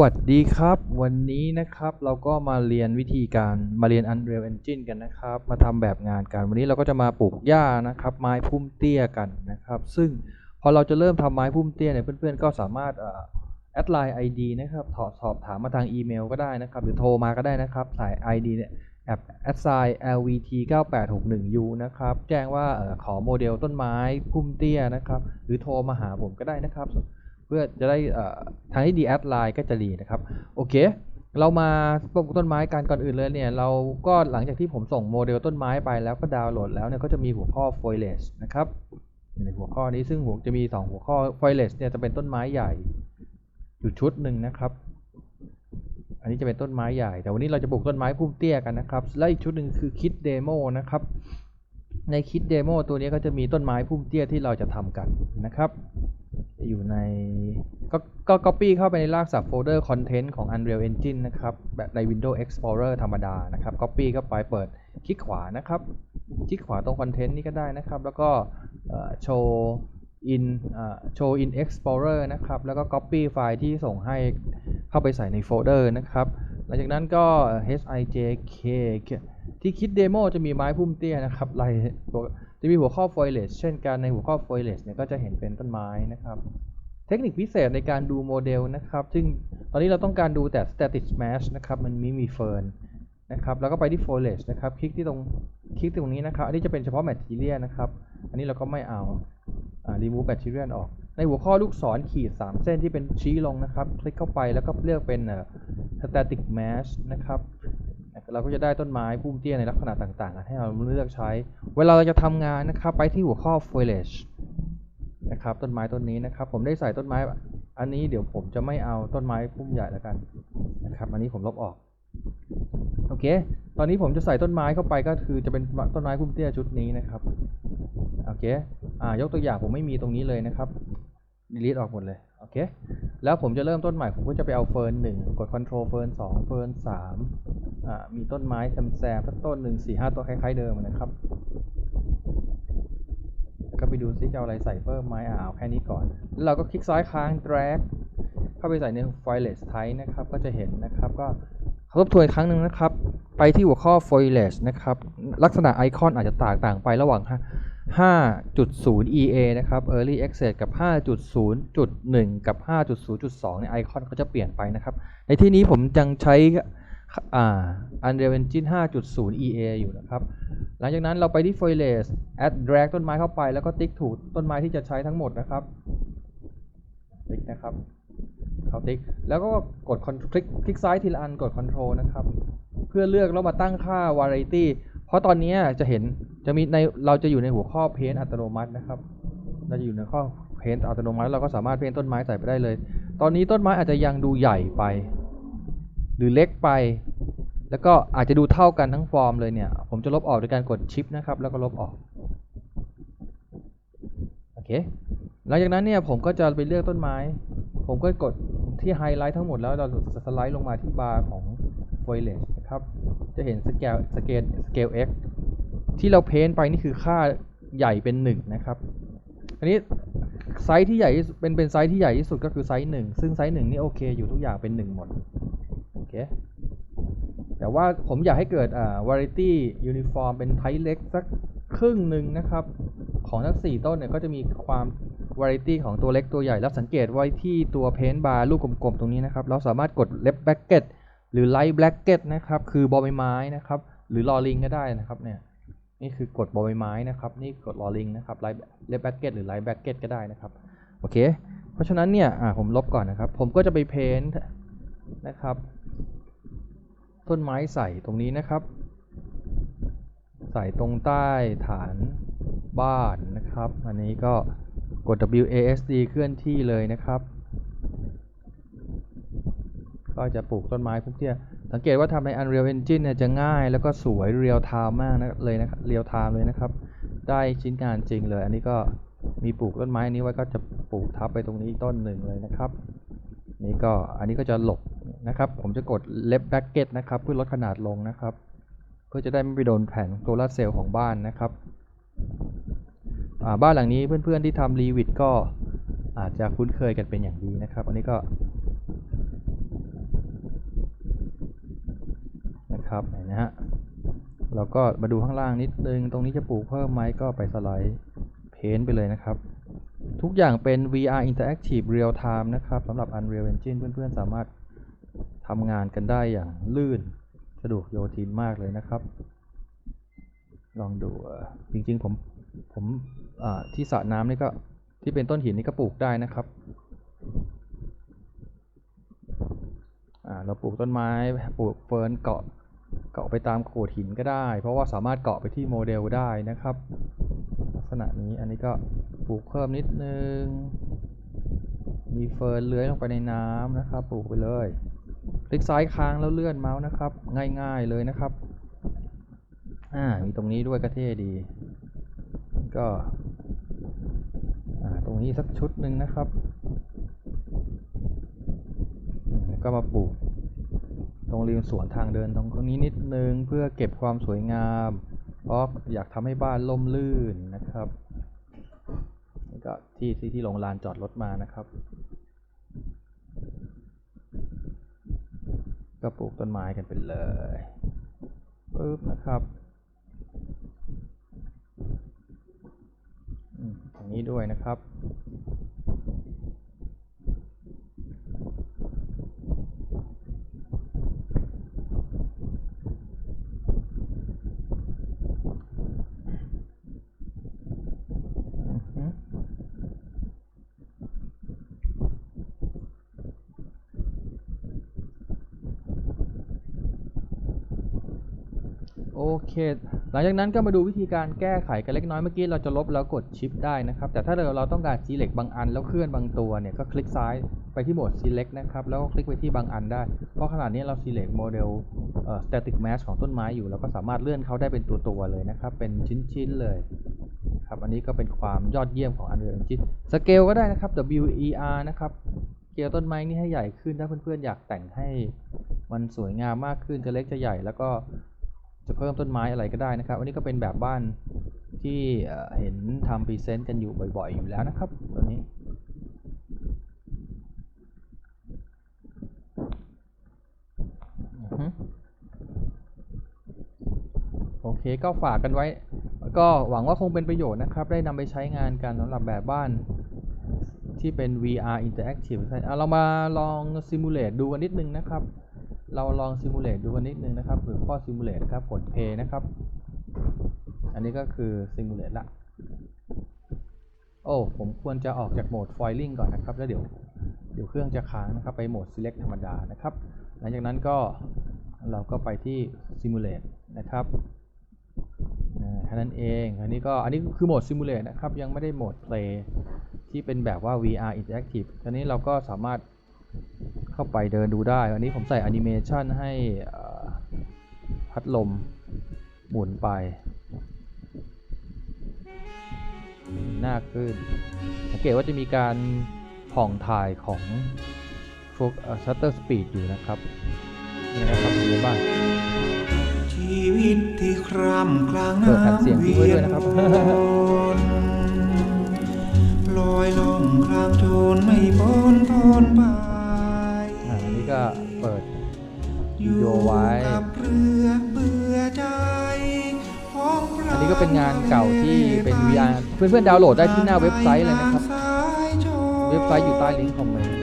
สวัสดีครับ วันนี้นะครับเราก็มาเรียนวิธีการมาเรียน Unreal Engine กันนะครับ มาทำแบบงานกัน วันนี้เราก็จะมาปลูกหญ้านะครับ ไม้พุ่มเตี้ยกันนะครับ ซึ่งพอเราจะเริ่มทำไม้พุ่มเตี้ยเนี่ยเพื่อนๆ ก็สามารถแอดไลน์ ID นะครับถอดสอบถามมาทางอีเมลก็ได้นะครับ หรือโทรมาก็ได้นะครับ สาย ID เนี่ยแอป a s i lvt 9861u นะครับ แจ้งว่าขอโมเดลต้นไม้พุ่มเตี้ยนะครับ หรือโทรมาหาผมก็ได้นะครับ เพื่อจะได้ทางที่ดีแอดไลน์ก็จะดีนะครับ โอเค เรามาปลูกต้นไม้กันก่อนอื่นเลยเนี่ย เราก็หลังจากที่ผมส่งโมเดลต้นไม้ไปแล้วก็ดาวน์โหลดแล้วเนี่ยก็จะมีหัวข้อ foliage นะครับในหัวข้อนี้ซึ่งหัวจะมี 2 หัวข้อ foliage เนี่ยจะเป็นต้นไม้ใหญ่อยู่ชุดหนึ่งนะครับ อันนี้จะเป็นต้นไม้ใหญ่ แต่วันนี้เราจะปลูกต้นไม้พุ่มเตี้ยกันนะครับ และอีกชุดหนึ่งคือคิดเดโมนะครับ ในคิดเดโมตัวนี้ก็จะมีต้นไม้พุ่มเตี้ยที่เราจะทำกันนะครับ อยู่ในก็ก็ copy เข้าไปในรากศัพท์โฟลเดอร์ content ของ Unreal Engine นะครับ แบบใน Windows Explorer ธรรมดานะครับ copy เข้าไปเปิดคลิกขวานะครับ คลิกขวาตรง content นี่ก็ได้นะครับ แล้วก็เอ่อ show in อ่า show in Explorer นะครับ แล้วก็ copy ไฟล์ที่ส่งให้เข้าไปใส่ในโฟลเดอร์นะครับ หลังจากนั้นก็ hijk ที่คิดเดโมจะมีไม้พุ่มเตี้ยนะครับลาย จะมีหัวข้อ foliage เช่นกันในหัวข้อ foliage เนี่ยก็จะเห็นเป็นต้นไม้นะครับ เทคนิคพิเศษในการดูโมเดลนะครับ ซึ่งตอนนี้เราต้องการดูแต่ static smash นะครับมันมีมีเฟิร์นนะครับแล้วก็ไปที่ foliage นะครับ คลิกที่ตรงคลิกตรงนี้นะครับ อันนี้จะเป็นเฉพาะ material นะครับ อันนี้เราก็ไม่เอาอ่า remove material ออก ในหัวข้อลูกศรขีด 3 เส้นที่เป็นชี้ลงนะครับ คลิกเข้าไปแล้วก็เลือกเป็น static mesh นะครับ เราก็จะได้ต้นไม้พุ่มเตี้ยในลักษณะต่างๆ ให้เราเลือกใช้ เวลาเราจะทำงานนะครับ ไปที่หัวข้อ foliage นะครับ ต้นไม้ต้นนี้นะครับ ผมได้ใส่ต้นไม้ อันนี้เดี๋ยวผมจะไม่เอาต้นไม้พุ่มใหญ่แล้วกันนะครับ อันนี้ผมลบออก โอเค ตอนนี้ผมจะใส่ต้นไม้เข้าไปก็คือจะเป็นต้นไม้พุ่มเตี้ยชุดนี้นะครับ โอเค อ่า ยกตัวอย่างผมไม่มีตรงนี้เลยนะครับ delete ออกหมดเลย โอเค แล้วผมจะเริ่มต้นใหม่ ผมก็จะไปเอาเฟิร์นหนึ่งกด Ctrl เฟิร์นสองเฟิร์นสามอ่า มีต้นไม้แซมแซมสักต้นหนึ่งสี่ห้าต้นคล้ายๆเดิมนะครับ ก็ไปดูซิจะเอาอะไรใส่เพิ่มไหมอ่าเอาแค่นี้ก่อน แล้วเราก็คลิกซ้ายค้าง drag เข้าไปใส่ใน foliage type นะครับ ก็จะเห็นนะครับก็ทบทวนอีกครั้งหนึ่งนะครับ ไปที่หัวข้อ foliage นะครับ ลักษณะไอคอนอาจจะแตกต่างไประหว่าง 5.0 EA นะครับ Early Access กับ 5.0.1 กับ 5.0.2เนี่ยไอคอนก็จะเปลี่ยนไปนะครับ ในที่นี้ผมยังใช้ อ่า Unreal Engine 5.0 EA อยู่นะครับ หลังจากนั้นเราไปที่ foliage add drag ต้นไม้เข้าไปแล้วก็ติ๊กถูกต้นไม้ที่จะใช้ทั้งหมดนะครับ ติ๊กนะครับเขาติ๊ก แล้วก็กด con- คลิกคลิกซ้ายทีละอันกด control นะครับ เพื่อเลือกแล้วมาตั้งค่า variety เพราะตอนนี้จะเห็นจะมีในเราจะอยู่ในหัวข้อ paint อัตโนมัตินะครับเราจะอยู่ในข้อ paint อัตโนมัติเราก็สามารถ paint ต้นไม้ใส่ไปได้เลย ตอนนี้ต้นไม้อาจจะยังดูใหญ่ไป หรือเล็กไป แล้วก็อาจจะดูเท่ากันทั้งฟอร์มเลยเนี่ย ผมจะลบออกโดยการกดชิปนะครับ แล้วก็ลบออก โอเค หลังจากนั้นเนี่ยผมก็จะไปเลือกต้นไม้ ผมก็กดที่ไฮไลท์ทั้งหมดแล้วเราจะสไลด์ลงมาที่บาร์ของ foliage นะครับ จะเห็นสเกลสเกลสเกล x ที่เราเพ้นไปนี่คือค่าใหญ่เป็น 1 นะครับ อันนี้ไซส์ที่ใหญ่เป็นเป็นไซส์ที่ใหญ่ที่สุดก็คือไซส์1ซึ่งไซส์1นี่โอเคอยู่ทุกอย่างเป็น 1 หมด เค แต่ว่าผมอยากให้เกิดอ่า variety uniform เป็นไทเล็กสักครึ่งหนึ่งนะครับ ของทั้ง 4 ต้นเนี่ยก็จะมีความ variety ของตัวเล็กตัวใหญ่แล้วสังเกตไว้ที่ตัว paint bar ลูกกลมๆ ตรงนี้นะครับ เราสามารถกด left bracket หรือ right bracket นะครับ คือบอใบไม้นะครับ หรือ law ling ก็ได้นะครับเนี่ยนี่คือกดบอใบไม้นะครับ นี่กด law ling นะครับ right left bracket หรือ right bracket ก็ได้นะครับ โอเค เพราะฉะนั้นเนี่ยอ่าผมลบก่อนนะครับ ผมก็จะไป paint นะครับ ต้นไม้ใส่ตรงนี้นะครับ ใส่ตรงใต้ฐานบ้านนะครับ อันนี้ก็กด WASD เคลื่อนที่เลยนะครับ ก็จะปลูกต้นไม้พวกเนี้ยสังเกตว่าทำใน Unreal Engine เนี่ยจะง่ายแล้วก็สวยเรียลไทม์มากนะเลยนะครับเรียลไทม์เลยนะครับ ได้ชิ้นงานจริงเลย อันนี้ก็มีปลูกต้นไม้นี้ไว้ก็จะปลูกทับไปตรงนี้ต้นหนึ่งเลยนะครับ นี่ก็อันนี้ก็จะหลบ นะครับ ผมจะกด left bracket นะครับ เพื่อลดขนาดลงนะครับ เพื่อจะได้ไม่ไปโดนแผงโซลาร์เซลล์ของบ้านนะครับบ้านหลังนี้เพื่อนๆที่ทำรีวิตก็อาจจะคุ้นเคยกันเป็นอย่างดีนะครับ อันนี้ก็นะครับเห็นนะฮะเราก็มาดูข้างล่างนิดนึง ตรงนี้จะปลูกเพิ่มไหมก็ไปสไลด์เพ้นท์ไปเลยนะครับ ทุกอย่างเป็น VR Interactive Real Time นะครับสำหรับ Unreal Engine เพื่อนๆ สามารถ ทำงานกันได้อย่างลื่นสะดวกโยทินมากเลยนะครับ ลองดูจริงๆผมผมที่สระน้ำนี่ก็ที่เป็นต้นหินนี่ก็ปลูกได้นะครับเราปลูกต้นไม้ปลูกเฟิร์นเกาะเกาะไปตามโขดหินก็ได้ เพราะว่าสามารถเกาะไปที่โมเดลได้นะครับ ลักษณะนี้อันนี้ก็ปลูกเพิ่มนิดนึง มีเฟิร์นเลื้อยลงไปในน้ำนะครับ ปลูกไปเลย คลิกซ้ายค้างแล้วเลื่อนเมาส์นะครับ ง่ายๆเลยนะครับ อ่า มีตรงนี้ด้วยก็เท่ดี ก็ อ่า ตรงนี้สักชุดหนึ่งนะครับอืมแล้วก็มาปลูก ตรงริมสวนทางเดินตรงนี้นิดนึงเพื่อเก็บความสวยงาม เพราะอยากทำให้บ้านล่มลื่นนะครับ นี่ก็ที่ที่ที่ลงลานจอดรถมานะครับ ก็ปลูกต้นไม้กันไปเลยปึ๊บนะครับอืมตรงนี้ด้วยนะครับ อือฮึ โอเค หลังจากนั้นก็มาดูวิธีการแก้ไขกันเล็กน้อยเมื่อกี้เราจะลบแล้วกดชิปได้นะครับ แต่ถ้าเราเราต้องการ select บางอันแล้วเคลื่อนบางตัวเนี่ยก็คลิกซ้ายไปที่โหมด select นะครับ แล้วก็คลิกไปที่บางอันได้ เพราะขนาดนี้เรา select โมเดล static mesh ของต้นไม้อยู่ เราก็สามารถเลื่อนเขาได้เป็นตัวๆเลยนะครับ เป็นชิ้นๆเลยครับอันนี้ก็เป็นความยอดเยี่ยมของ Unreal Engine สเกลก็ได้นะครับ WER นะครับเกลต้นไม้นี่ให้ใหญ่ขึ้นถ้าเพื่อนๆอยากแต่งให้มันสวยงามมากขึ้นจะเล็กจะใหญ่แล้วก็ จะเพิ่มต้นไม้อะไรก็ได้นะครับ อันนี้ก็เป็นแบบบ้านที่เห็นทำพรีเซนต์กันอยู่บ่อยๆ อยู่แล้วนะครับตัวนี้ โอเคก็ฝากกันไว้ ก็หวังว่าคงเป็นประโยชน์นะครับ ได้นำไปใช้งานกันสำหรับแบบบ้านที่เป็น VR Interactive เอาเรามาลอง Simulate ดูกันนิดนึงนะครับ เราลอง Simulate ดูกันนิดนึงนะครับหรือข้อ Simulate นะครับกด Play นะครับ อันนี้ก็คือ Simulate ละ โอ้ ผมควรจะออกจากโหมด Foiling ก่อนนะครับ แล้วเดี๋ยวเดี๋ยวเครื่องจะค้างนะครับ ไปโหมด Select ธรรมดานะครับ หลังจากนั้นก็เราก็ไปที่ Simulate นะครับอ่าแค่นั้นเอง อันนี้ก็ อันนี้คือโหมด Simulate นะครับ ยังไม่ได้โหมด Play ที่เป็นแบบว่า VR Interactive ทีนี้เราก็สามารถ เข้าไปเดินดูได้ อันนี้ผมใส่แอนิเมชันให้เอ่อพัดลมหมุนไป หน้าขึ้น สังเกตว่าจะมีการผ่องถ่ายของพวกชัตเตอร์สปีดอยู่นะครับนี่นะครับเป็นไงบ้างชีวิตที่คร่ำกลางเปิดแผ่นเสียงน้ำทิ้งไว้ด้วยนะครับวนลอยลงกลางโจนไม่พ้นพ้นไปอ่าอันนี้ ก็เปิดอวิยู่ดีโอไว้กับเรือเบื่อใจของเราอันนี้ก็เป็นงานเก่าที่เป็น VR เพื่อนๆดาวน์โหลดได้ที่หน้าเว็บไซต์เลยนะครับสายชนเว็บไซต์อยู่ใต้ลิงก์คอมเมนต์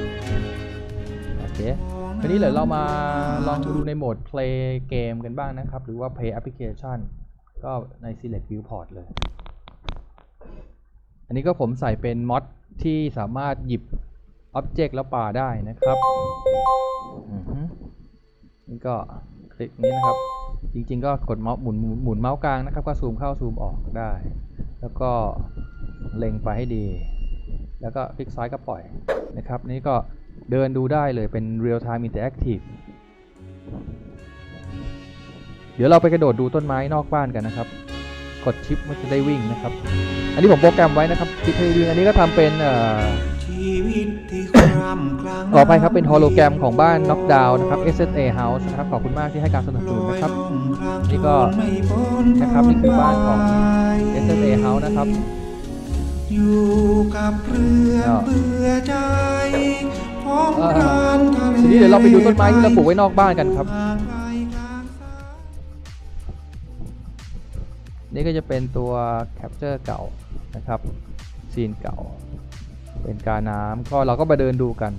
โอเคทีนี้เดี๋ยวเรามาลองดูในโหมด play เกมกันบ้างนะครับ หรือว่า play application ก็ใน select viewport เลย อันนี้ก็ผมใส่เป็นมอดที่สามารถหยิบ object แล้วปาได้นะครับอือฮึนี่ก็คลิกนี้นะครับ จริงๆ ก็กดเมาส์หมุนหมุนเมาส์กลางนะครับ ก็ซูมเข้าซูมออกได้ แล้วก็เล็งไปให้ดี แล้วก็คลิกซ้ายก็ปล่อยนะครับ นี่ก็เดินดูได้เลยเป็น real time interactive เดี๋ยวเราไปกระโดดดูต้นไม้นอกบ้านกันนะครับ กดชิปมันจะได้วิ่งนะครับ อันนี้ผมโปรแกรมไว้นะครับชิปให้วิ่งอันนี้ก็ทำเป็นเอ่อ ตที่คร่ำกลางต่อไปครับเป็นโฮโลแกรมของบ้าน Knockdown นะครับ SSA House นะครับขอบคุณมากที่ให้การสนับสนุนนะครับนี่ก็นะครับนี่คือบ้านของ SSA House นะครับอยู่กับเรือก็เบื่อใจของเอ่อพรานทะเลทีนี้เดี๋ยวเราไปดูต้นไม้ที่เราปลูกไว้นอกบ้านกันครับห่างไกลกลางสายนี่ก็จะเป็นตัว capture เก่านะครับซีนเก่า เป็นกาน้ำก็เราก็มาเดินดูกัน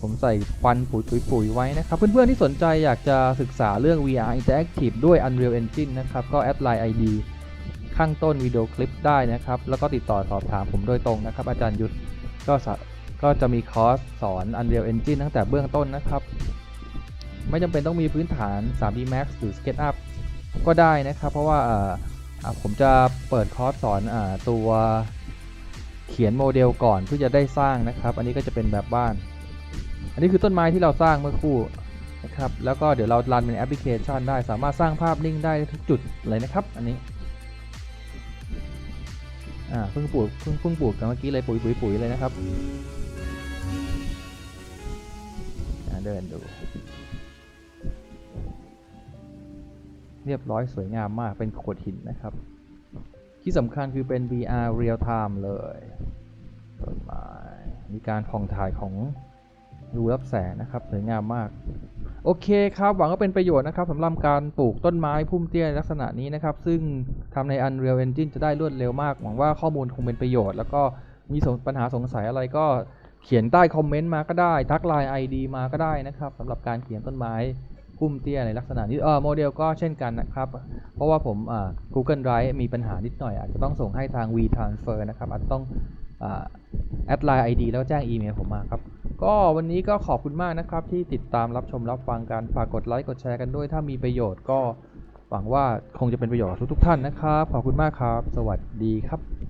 ผมใส่ควันปุ๋ยปุ๋ยปุ๋ยไว้นะครับ เพื่อนๆที่สนใจอยากจะศึกษาเรื่อง VR Interactive ด้วย Unreal Engine นะครับ ก็แอดไลน์ ID ข้างต้นวิดีโอคลิปได้นะครับ แล้วก็ติดต่อสอบถามผมโดยตรงนะครับ อาจารย์ยุทธก็สะก็จะมีคอร์สสอน Unreal Engine ตั้งแต่เบื้องต้นนะครับ ไม่จำเป็นต้องมีพื้นฐาน 3D Max หรือ SketchUp ก็ได้นะครับ เพราะว่าผมจะเปิดคอร์สสอนอตัว ขียนโมเดลก่อนเพื่อจะได้สร้างนะครับ อันนี้ก็จะเป็นแบบบ้าน อันนี้คือต้นไม้ที่เราสร้างเมื่อครู่นะครับ แล้วก็เดี๋ยวเรารันเป็นแอปพลิเคชันได้ สามารถสร้างภาพนิ่งได้ทุกจุดเลยนะครับ อันนี้อ่าเพิ่งปลูกเพิ่งเพิ่งปลูกกันเมื่อกี้เลยปุ๋ยปุ๋ยปุ๋ยเลยนะครับเดินดู เรียบร้อยสวยงามมากเป็นโขดหินนะครับ ที่สำคัญคือเป็น VR real time เลยต้นไม้มีการผ่องถ่ายของรูรับแสงนะครับสวยงามมาก โอเคครับ หวังว่าเป็นประโยชน์นะครับสำหรับการปลูกต้นไม้พุ่มเตี้ยลักษณะนี้นะครับ ซึ่งทำใน Unreal Engine จะได้รวดเร็วมาก หวังว่าข้อมูลคงเป็นประโยชน์ แล้วก็มีปัญหาสงสัยอะไรก็เขียนใต้คอมเมนต์มาก็ได้ ทักไลน์ ID มาก็ได้นะครับสำหรับการเขียนต้นไม้ พุ่มเตี้ยในลักษณะนี้เออโมเดลก็เช่นกันนะครับ เพราะว่าผมอ่า Google Drive มีปัญหานิดหน่อย อาจจะต้องส่งให้ทาง WeTransfer นะครับ อาจจะต้องแอดไลน์ ID แล้วแจ้งอีเมลผมมาครับ ก็วันนี้ก็ขอบคุณมากนะครับ ที่ติดตามรับชมรับฟังกันฝากกดไลค์กดแชร์กันด้วย ถ้ามีประโยชน์ก็หวังว่าคงจะเป็นประโยชน์กับทุกๆท่านนะครับ ขอบคุณมากครับ สวัสดีครับ